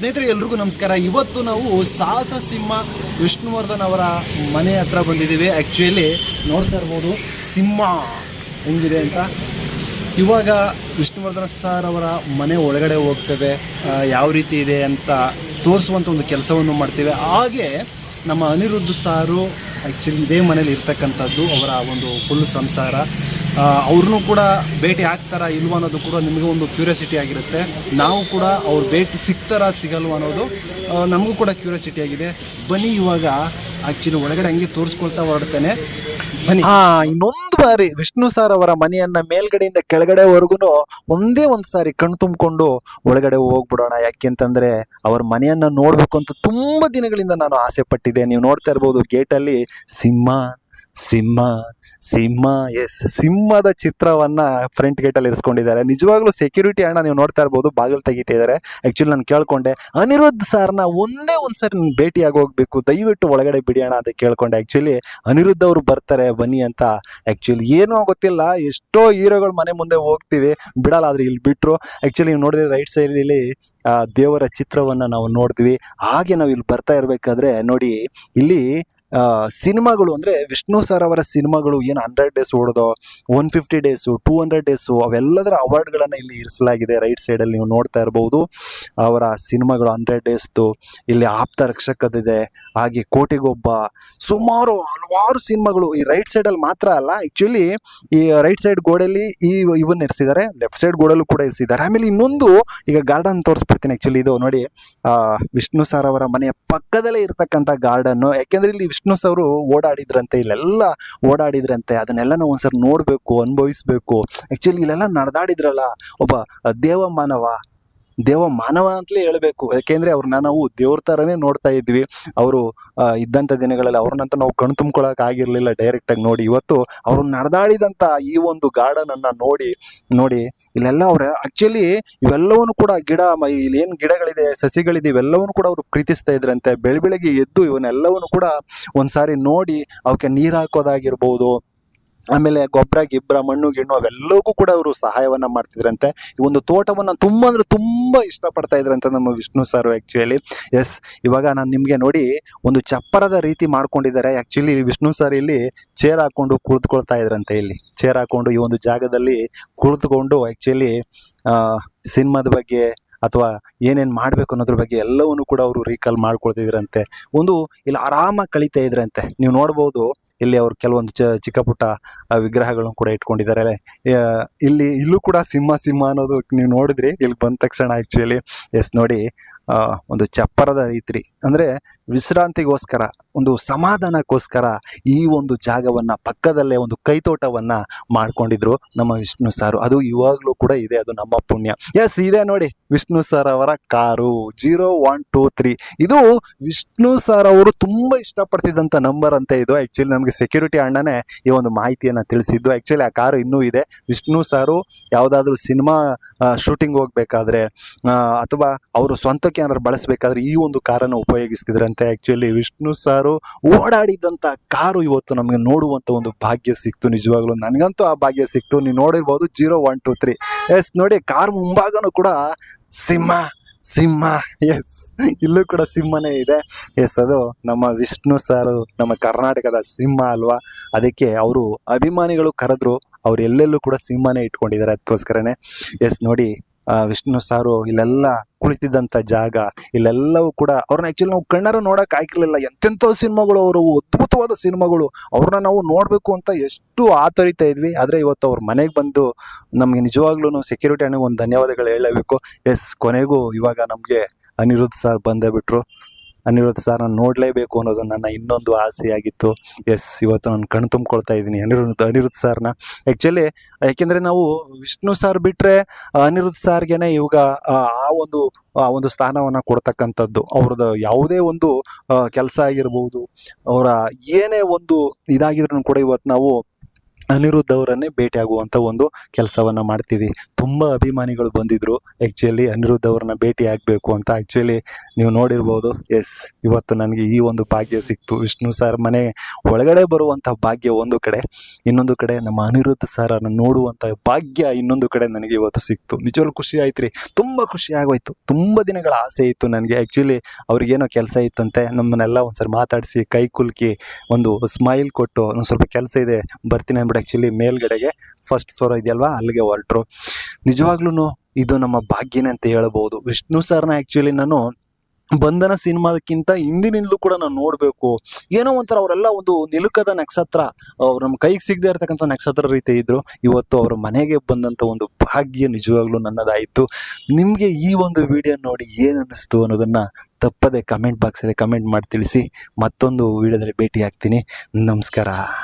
ಸ್ನೇಹಿತರೆ, ಎಲ್ರಿಗೂ ನಮಸ್ಕಾರ. ಇವತ್ತು ನಾವು ಸಾಹಸ ಸಿಂಹ ವಿಷ್ಣುವರ್ಧನ್ ಅವರ ಮನೆ ಹತ್ರ ಬಂದಿದ್ದೀವಿ. ಆ್ಯಕ್ಚುಲಿ ನೋಡ್ತಾ ಇರ್ಬೋದು, ಸಿಂಹ ಹೆಂಗಿದೆ ಅಂತ. ಇವಾಗ ವಿಷ್ಣುವರ್ಧನ ಸರ್ ಅವರ ಮನೆ ಒಳಗಡೆ ಹೋಗ್ತೇವೆ ಯಾವ ರೀತಿ ಇದೆ ಅಂತ ತೋರಿಸುವಂಥ ಒಂದು ಕೆಲಸವನ್ನು ಮಾಡ್ತೇವೆ. ಹಾಗೆ ನಮ್ಮ ಅನಿರುದ್ಧ ಸಾರು ಆ್ಯಕ್ಚುಲಿ ಇದೇ ಮನೇಲಿ ಇರ್ತಕ್ಕಂಥದ್ದು, ಅವರ ಒಂದು ಫುಲ್ ಸಂಸಾರ. ಅವ್ರನ್ನೂ ಕೂಡ ಭೇಟಿ ಆಗ್ತಾರಾ ಇಲ್ವ ಅನ್ನೋದು ಕೂಡ ನಿಮಗೆ ಒಂದು ಕ್ಯೂರಿಯಾಸಿಟಿ ಆಗಿರುತ್ತೆ. ನಾವು ಕೂಡ ಅವ್ರು ಭೇಟಿ ಸಿಗ್ತಾರಾ ಸಿಗಲ್ವ ಅನ್ನೋದು ನಮಗೂ ಕೂಡ ಕ್ಯೂರಿಯಾಸಿಟಿ ಆಗಿದೆ. ಬನ್ನಿ ಇವಾಗ ಆ್ಯಕ್ಚುಲಿ ಒಳಗಡೆ ಹಂಗೆ ತೋರಿಸ್ಕೊಳ್ತಾ ಹೊರಡ್ತೇನೆ. ಬನ್ನಿ. ಹಾಂ ಇನ್ನೊಂದು ಬಾರಿ ವಿಷ್ಣು ಸಾರ್ ಅವರ ಮನೆಯನ್ನ ಮೇಲ್ಗಡೆಯಿಂದ ಕೆಳಗಡೆವರೆಗೂ ಒಂದೇ ಒಂದು ಸಾರಿ ಕಣ್ ತುಂಬಿಕೊಂಡು ಒಳಗಡೆ ಹೋಗ್ಬಿಡೋಣ ಯಾಕೆಂತಂದ್ರೆ ಅವ್ರ ಮನೆಯನ್ನ ನೋಡ್ಬೇಕು ಅಂತ ತುಂಬಾ ದಿನಗಳಿಂದ ನಾನು ಆಸೆ ಪಟ್ಟಿದ್ದೆ. ನೀವು ನೋಡ್ತಾ ಇರ್ಬೋದು ಗೇಟ್ ಅಲ್ಲಿ ಸಿಂಹ ಸಿಂಹ ಸಿಂಹ ಎಸ್ ಸಿಂಹದ ಚಿತ್ರವನ್ನ ಫ್ರಂಟ್ ಗೇಟಲ್ಲಿ ಇರಿಸ್ಕೊಂಡಿದ್ದಾರೆ. ನಿಜವಾಗ್ಲೂ ಸೆಕ್ಯೂರಿಟಿ ಅಣ್ಣ ನೀವು ನೋಡ್ತಾ ಇರ್ಬೋದು ಬಾಗಿಲು ತೆಗಿತಿದ್ದಾರೆ. ಆಕ್ಚುಲಿ ನಾನು ಕೇಳ್ಕೊಂಡೆ ಅನಿರುದ್ಧ ಸರ್ನ ಒಂದೇ ಒಂದ್ಸರಿ ನಾನು ಭೇಟಿಯಾಗಿ ಹೋಗ್ಬೇಕು ದಯವಿಟ್ಟು ಒಳಗಡೆ ಬಿಡಿ ಅಣ್ಣ ಅಂತ ಕೇಳ್ಕೊಂಡೆ. ಆ್ಯಕ್ಚುಲಿ ಅನಿರುದ್ಧ ಅವರು ಬರ್ತಾರೆ ಬನ್ನಿ ಅಂತ. ಆ್ಯಕ್ಚುಲಿ ಏನೂ ಗೊತ್ತಿಲ್ಲ ಎಷ್ಟೋ ಹೀರೋಗಳು ಮನೆ ಮುಂದೆ ಹೋಗ್ತೀವಿ. ಬಿಡಲ್ಲ ಆದರೆ ಇಲ್ಲಿ ಬಿಟ್ರು. ಆ್ಯಕ್ಚುಲಿ ನೀವು ನೋಡಿದ್ರೆ ರೈಟ್ ಸೈಡ್ ಇಲ್ಲಿ ಆ, ದೇವರ ಚಿತ್ರವನ್ನ ನಾವು ನೋಡ್ತೀವಿ. ಹಾಗೆ ನಾವು ಇಲ್ಲಿ ಬರ್ತಾ ಇರಬೇಕಾದ್ರೆ ನೋಡಿ ಇಲ್ಲಿ ಸಿನಿಮಾಗಳು ಅಂದ್ರೆ ವಿಷ್ಣು ಸರ್ ಅವರ ಸಿನಿಮಾಗಳು ಏನು ಹಂಡ್ರೆಡ್ ಡೇಸ್ ಓಡೋದು, one fifty days, two hundred days, ಅವೆಲ್ಲದರ ಅವಾರ್ಡ್ಗಳನ್ನು ಇಲ್ಲಿ ಇರಿಸಲಾಗಿದೆ. ರೈಟ್ ಸೈಡಲ್ಲಿ ನೀವು ನೋಡ್ತಾ ಇರಬಹುದು ಅವರ ಸಿನಿಮಾಗಳು ಹಂಡ್ರೆಡ್ ಡೇಸ್ದು, ಇಲ್ಲಿ ಆಪ್ತ ರಕ್ಷಕದಿದೆ ಹಾಗೆ ಕೋಟಿಗೊಬ್ಬ, ಸುಮಾರು ಹಲವಾರು ಸಿನಿಮಾಗಳು ಈ ರೈಟ್ ಸೈಡಲ್ಲಿ ಮಾತ್ರ ಅಲ್ಲ ಆ್ಯಕ್ಚುಲಿ ಈ ರೈಟ್ ಸೈಡ್ ಗೋಡೆಯಲ್ಲಿ ಈ ಇವನ್ನ ಇರಿಸಿದ್ದಾರೆ, ಲೆಫ್ಟ್ ಸೈಡ್ ಗೋಡಲ್ಲೂ ಕೂಡ ಇರಿಸಿದ್ದಾರೆ. ಆಮೇಲೆ ಇನ್ನೊಂದು ಈಗ ಗಾರ್ಡನ್ ತೋರಿಸ್ಬಿಡ್ತೀನಿ ಆ್ಯಕ್ಚುಲಿ ಇದು ನೋಡಿ ವಿಷ್ಣು ಸರ್ ಅವರ ಮನೆಯ ಪಕ್ಕದಲ್ಲೇ ಇರ್ತಕ್ಕಂಥ ಗಾರ್ಡನ್ನು, ಯಾಕೆಂದ್ರೆ ಇಲ್ಲಿ ವಿಷ್ಣು ಸರು ಓಡಾಡಿದ್ರಂತೆ, ಇಲ್ಲೆಲ್ಲ ಓಡಾಡಿದ್ರಂತೆ, ಅದನ್ನೆಲ್ಲ ನಾವು ಒಂದ್ಸರಿ ನೋಡಬೇಕು, ಅನುಭವಿಸ್ಬೇಕು. ಆ್ಯಕ್ಚುಲಿ ಇಲ್ಲೆಲ್ಲ ನಡೆದಾಡಿದ್ರಲ್ಲ, ಒಬ್ಬ ದೇವ ಮಾನವ ದೇವ ಮಾನವ ಅಂತಲೇ ಹೇಳಬೇಕು. ಯಾಕೆಂದ್ರೆ ಅವ್ರನ್ನ ನಾವು ದೇವ್ರ ಥರನೇ ನೋಡ್ತಾ ಇದ್ವಿ. ಅವರು ಇದ್ದಂಥ ದಿನಗಳಲ್ಲಿ ಅವ್ರನ್ನಂತ ನಾವು ಕಣ್ ತುಂಬ್ಕೊಳಕ್ಕೆ ಆಗಿರಲಿಲ್ಲ ಡೈರೆಕ್ಟ್ ಆಗಿ ನೋಡಿ. ಇವತ್ತು ಅವರು ನಡೆದಾಡಿದಂಥ ಈ ಒಂದು ಗಾರ್ಡನನ್ನು ನೋಡಿ ನೋಡಿ ಇಲ್ಲೆಲ್ಲ ಅವ್ರ ಆಕ್ಚುಲಿ ಇವೆಲ್ಲವನ್ನು ಕೂಡ ಗಿಡ, ಮ- ಇಲ್ಲಿ ಏನ್ ಗಿಡಗಳಿದೆ, ಸಸಿಗಳಿದೆ, ಇವೆಲ್ಲವನ್ನು ಕೂಡ ಅವರು ಪ್ರೀತಿಸ್ತಾ ಇದ್ರಂತೆ. ಬೆಳ ಬೆಳಗ್ಗೆ ಎದ್ದು ಇವನ್ನೆಲ್ಲವನ್ನು ಕೂಡ ಒಂದ್ಸಾರಿ ನೋಡಿ ಅವಕ್ಕೆ ನೀರು ಹಾಕೋದಾಗಿರ್ಬೋದು ಆಮೇಲೆ ಗೊಬ್ಬರ, ಗಿಬ್ಬರ, ಮಣ್ಣು, ಗಿಣ್ಣು ಅವೆಲ್ಲಕ್ಕೂ ಕೂಡ ಅವರು ಸಹಾಯವನ್ನ ಮಾಡ್ತಿದ್ರಂತೆ. ಈ ಒಂದು ತೋಟವನ್ನ ತುಂಬಾ ಅಂದರೆ ತುಂಬ ಇಷ್ಟಪಡ್ತಾ ಇದ್ರಂತೆ ನಮ್ಮ ವಿಷ್ಣು ಸರ್ ಆಕ್ಚುಲಿ ಎಸ್ ಇವಾಗ ನಾನು ನಿಮಗೆ ನೋಡಿ ಒಂದು ಚಪ್ಪರದ ರೀತಿ ಮಾಡ್ಕೊಂಡಿದ್ದಾರೆ. ಆ್ಯಕ್ಚುಲಿ ವಿಷ್ಣು ಸರ್ ಇಲ್ಲಿ ಚೇರ್ ಹಾಕೊಂಡು ಕುಳಿತುಕೊಳ್ತಾ ಇದ್ರಂತೆ ಇಲ್ಲಿ. ಚೇರ್ ಹಾಕೊಂಡು ಈ ಒಂದು ಜಾಗದಲ್ಲಿ ಕುಳಿತುಕೊಂಡು ಆ್ಯಕ್ಚುಲಿ ಸಿನಿಮಾದ ಬಗ್ಗೆ ಅಥವಾ ಏನೇನ್ ಮಾಡಬೇಕು ಅನ್ನೋದ್ರ ಬಗ್ಗೆ ಎಲ್ಲವನ್ನು ಕೂಡ ಅವರು ರೀಕಾಲ್ ಮಾಡ್ಕೊಳ್ತಿದ್ರಂತೆ. ಒಂದು, ಇಲ್ಲಿ ಆರಾಮಾಗಿ ಕಳೀತಾ ಇದ್ರಂತೆ. ನೀವು ನೋಡ್ಬೋದು ಇಲ್ಲಿ ಅವರು ಕೆಲವೊಂದು ಚ, ಚಿಕ್ಕ ಪುಟ್ಟ ವಿಗ್ರಹಗಳನ್ನು ಕೂಡ ಇಟ್ಕೊಂಡಿದ್ದಾರೆ. ಇಲ್ಲಿ, ಇಲ್ಲೂ ಕೂಡ ಸಿಂಹ ಸಿಂಹ ಅನ್ನೋದು ನೀವು ನೋಡಿದ್ರಿ. ಇಲ್ಲಿ ಬಂದ ತಕ್ಷಣ ಆ್ಯಕ್ಚುಲಿ ಎಸ್ ನೋಡಿ ಒಂದು ಚಪ್ಪರದ ರೀತಿ ಅಂದ್ರೆ ವಿಶ್ರಾಂತಿಗೋಸ್ಕರ ಒಂದು ಸಮಾಧಾನಕ್ಕೋಸ್ಕರ ಈ ಒಂದು ಜಾಗವನ್ನ ಪಕ್ಕದಲ್ಲೇ ಒಂದು ಕೈತೋಟವನ್ನ ಮಾಡ್ಕೊಂಡಿದ್ರು ನಮ್ಮ ವಿಷ್ಣು ಸಾರು. ಅದು ಇವಾಗಲೂ ಕೂಡ ಇದೆ, ಅದು ನಮ್ಮ ಪುಣ್ಯ. ಎಸ್ ಇದೆ ನೋಡಿ, ವಿಷ್ಣು ಸರ್ ಅವರ car. Zero one two three ಇದು ವಿಷ್ಣು ಸರ್ ಅವರು ತುಂಬಾ ಇಷ್ಟಪಡ್ತಿದ್ದಂಥ ನಂಬರ್ ಅಂತ ಇದು. ಆ್ಯಕ್ಚುಲಿ ನಮಗೆ ಸೆಕ್ಯೂರಿಟಿ ಅಣ್ಣನೇ ಈ ಒಂದು ಮಾಹಿತಿಯನ್ನ ತಿಳಿಸಿದ್ದು. ಆ್ಯಕ್ಚುಲಿ ಆ ಕಾರು ಇನ್ನೂ ಇದೆ. ವಿಷ್ಣು ಸಾರು ಯಾವ್ದಾದ್ರು ಸಿನಿಮಾ ಶೂಟಿಂಗ್ ಹೋಗ್ಬೇಕಾದ್ರೆ ಅಥವಾ ಅವರು ಸ್ವಂತಕ್ಕೆ ಏನಾದ್ರು ಬಳಸಬೇಕಾದ್ರೆ ಈ ಒಂದು ಕಾರನ್ನು ಉಪಯೋಗಿಸ್ತಿದ್ರಂತೆ. ಆ್ಯಕ್ಚುಲಿ ವಿಷ್ಣು ಸಾರು ಓಡಾಡಿದಂತ ಕಾರು ಇವತ್ತು ನಮಗೆ ನೋಡುವಂತ ಒಂದು ಭಾಗ್ಯ ಸಿಕ್ತು. ನಿಜವಾಗ್ಲೂ ನನಗಂತೂ ಆ ಭಾಗ್ಯ ಸಿಕ್ತು. ನೀವು ನೋಡಿರ್ಬೋದು zero one two three. Yes, ನೋಡಿ ಕಾರ್ ಮುಂಭಾಗನೂ ಕೂಡ ಸಿಂಹ ಸಿಂಹ. ಎಸ್, ಇಲ್ಲೂ ಕೂಡ ಸಿಂಹನೇ ಇದೆ. ಎಸ್, ಅದು ನಮ್ಮ ವಿಷ್ಣು ಸಾರು, ನಮ್ಮ ಕರ್ನಾಟಕದ ಸಿಂಹ ಅಲ್ವಾ? ಅದಕ್ಕೆ ಅವರು ಅಭಿಮಾನಿಗಳು ಕರೆದ್ರು. ಅವ್ರು ಎಲ್ಲೆಲ್ಲೂ ಕೂಡ ಸಿಂಹನೇ ಇಟ್ಕೊಂಡಿದ್ದಾರೆ. ಅದಕ್ಕೋಸ್ಕರನೇ. ಎಸ್, ನೋಡಿ ವಿಷ್ಣು ಸಾರು ಇಲ್ಲೆಲ್ಲ ಕುಳಿತಿದ್ದಂಥ ಜಾಗ, ಇಲ್ಲೆಲ್ಲವೂ ಕೂಡ ಅವ್ರನ್ನ ಆ್ಯಕ್ಚುಲಿ ನಾವು ಕಣ್ಣಾರ ನೋಡೋಕೆ ಆಗಿರಲಿಲ್ಲ ಎಂತೆಂಥ ಸಿನಿಮಾಗಳು ಅವರು, ಅದ್ಭುತವಾದ ಸಿನಿಮಾಗಳು. ಅವ್ರನ್ನ ನಾವು ನೋಡಬೇಕು ಅಂತ ಎಷ್ಟು ಆತರಿತಾ ಇದ್ವಿ. ಆದ್ರೆ ಇವತ್ತು ಅವ್ರ ಮನೆಗೆ ಬಂದು ನಮಗೆ ನಿಜವಾಗ್ಲೂ ಸೆಕ್ಯೂರಿಟಿ ಅನ್ನೋ ಒಂದು ಧನ್ಯವಾದಗಳು ಹೇಳಬೇಕು. ಎಸ್ ಕೊನೆಗೂ ಇವಾಗ ನಮಗೆ ಅನಿರುದ್ಧ ಸರ್ ಬಂದೇ ಬಿಟ್ರು. ಅನಿರುದ್ಧ್ ಸರ್ ನಾನು ನೋಡ್ಲೇಬೇಕು ಅನ್ನೋದು ನನ್ನ ಇನ್ನೊಂದು ಆಸೆಯಾಗಿತ್ತು. ಎಸ್ ಇವತ್ತು ನಾನು ಕಣ್ ತುಂಬ್ಕೊಳ್ತಾ ಇದ್ದೀನಿ ಅನಿರುದ್ಧ ಅನಿರುದ್ಧ ಸರ್ನ ಆ್ಯಕ್ಚುಲಿ ಯಾಕೆಂದ್ರೆ ನಾವು ವಿಷ್ಣು ಸರ್ ಬಿಟ್ರೆ ಅನಿರುದ್ಧ ಸಾರ್ಗೆನೆ ಇವಾಗ, ಆ ಒಂದು ಆ ಒಂದು ಸ್ಥಾನವನ್ನ ಕೊಡ್ತಕ್ಕಂಥದ್ದು. ಅವ್ರದ್ದು ಯಾವುದೇ ಒಂದು ಕೆಲಸ ಆಗಿರ್ಬೋದು, ಅವರ ಏನೇ ಒಂದು ಇದಾಗಿದ್ರು ಕೂಡ ಇವತ್ತು ನಾವು ಅನಿರುದ್ಧ್ ಅವರನ್ನೇ ಭೇಟಿಯಾಗುವಂಥ ಒಂದು ಕೆಲಸವನ್ನ ಮಾಡ್ತೀವಿ. ತುಂಬ ಅಭಿಮಾನಿಗಳು ಬಂದಿದ್ರು. ಆ್ಯಕ್ಚುಲಿ ಅನಿರುದ್ಧ ಅವ್ರನ್ನ ಭೇಟಿ ಆಗಬೇಕು ಅಂತ. ಆ್ಯಕ್ಚುಲಿ ನೀವು ನೋಡಿರ್ಬೋದು ಎಸ್ ಇವತ್ತು ನನಗೆ ಈ ಒಂದು ಭಾಗ್ಯ ಸಿಕ್ತು. ವಿಷ್ಣು ಸರ್ ಮನೆ ಒಳಗಡೆ ಬರುವಂಥ ಭಾಗ್ಯ ಒಂದು ಕಡೆ. ಇನ್ನೊಂದು ಕಡೆ ನಮ್ಮ ಅನಿರುದ್ಧ ಸರ್ ಅನ್ನು ನೋಡುವಂಥ ಭಾಗ್ಯ ಇನ್ನೊಂದು ಕಡೆ ನನಗೆ ಇವತ್ತು ಸಿಕ್ತು. ನಿಜವಾಗ್ಲೂ ಖುಷಿ ಆಯ್ತು ರೀ ತುಂಬ ಖುಷಿ ಆಗೋಯ್ತು. ತುಂಬ ದಿನಗಳ ಆಸೆ ಇತ್ತು ನನಗೆ. ಆ್ಯಕ್ಚುಲಿ ಅವ್ರಿಗೇನೋ ಕೆಲಸ ಇತ್ತಂತೆ. ನಮ್ಮನ್ನೆಲ್ಲ ಒಂದ್ಸರಿ ಮಾತಾಡಿಸಿ, ಕೈ ಕುಲ್ಕಿ, ಒಂದು ಸ್ಮೈಲ್ ಕೊಟ್ಟು, ಒಂದು ಸ್ವಲ್ಪ ಕೆಲಸ ಇದೆ, ಬರ್ತೀನಿ ಅಂದ್ಬಿಟ್ಟು ಆ್ಯಕ್ಚುಲಿ ಮೇಲ್ಗಡೆಗೆ ಫಸ್ಟ್ ಫ್ಲೋರ್ ಇದೆಯಲ್ವಾ ಅಲ್ಲಿಗೆ ಹೊರಟರು. ನಿಜವಾಗ್ಲೂ ಇದು ನಮ್ಮ ಭಾಗ್ಯನೇ ಅಂತ ಹೇಳ್ಬೋದು. ವಿಷ್ಣು ಸರ್ನ ಆ್ಯಕ್ಚುಲಿ ನಾನು ಬಂಧನ ಸಿನಿಮಾದಕ್ಕಿಂತ ಹಿಂದಿನಿಂದಲೂ ಕೂಡ ನಾನು ನೋಡಬೇಕು. ಏನೋ ಒಂಥರ ಅವರೆಲ್ಲ ಒಂದು ನಿಲುಕದ ನಕ್ಷತ್ರ, ಅವ್ರು ನಮ್ಮ ಕೈಗೆ ಸಿಗದೆ ಇರ್ತಕ್ಕಂಥ ನಕ್ಷತ್ರ ರೀತಿ ಇದ್ರು. ಇವತ್ತು ಅವ್ರ ಮನೆಗೆ ಬಂದಂಥ ಒಂದು ಭಾಗ್ಯ ನಿಜವಾಗ್ಲೂ ನನ್ನದಾಯಿತು. ನಿಮಗೆ ಈ ಒಂದು ವಿಡಿಯೋ ನೋಡಿ ಏನು ಅನ್ನಿಸ್ತು ಅನ್ನೋದನ್ನ ತಪ್ಪದೆ ಕಮೆಂಟ್ ಬಾಕ್ಸಲ್ಲಿ ಕಮೆಂಟ್ ಮಾಡಿ ತಿಳಿಸಿ. ಮತ್ತೊಂದು ವಿಡಿಯೋದಲ್ಲಿ ಭೇಟಿ ಆಗ್ತೀನಿ ನಮಸ್ಕಾರ.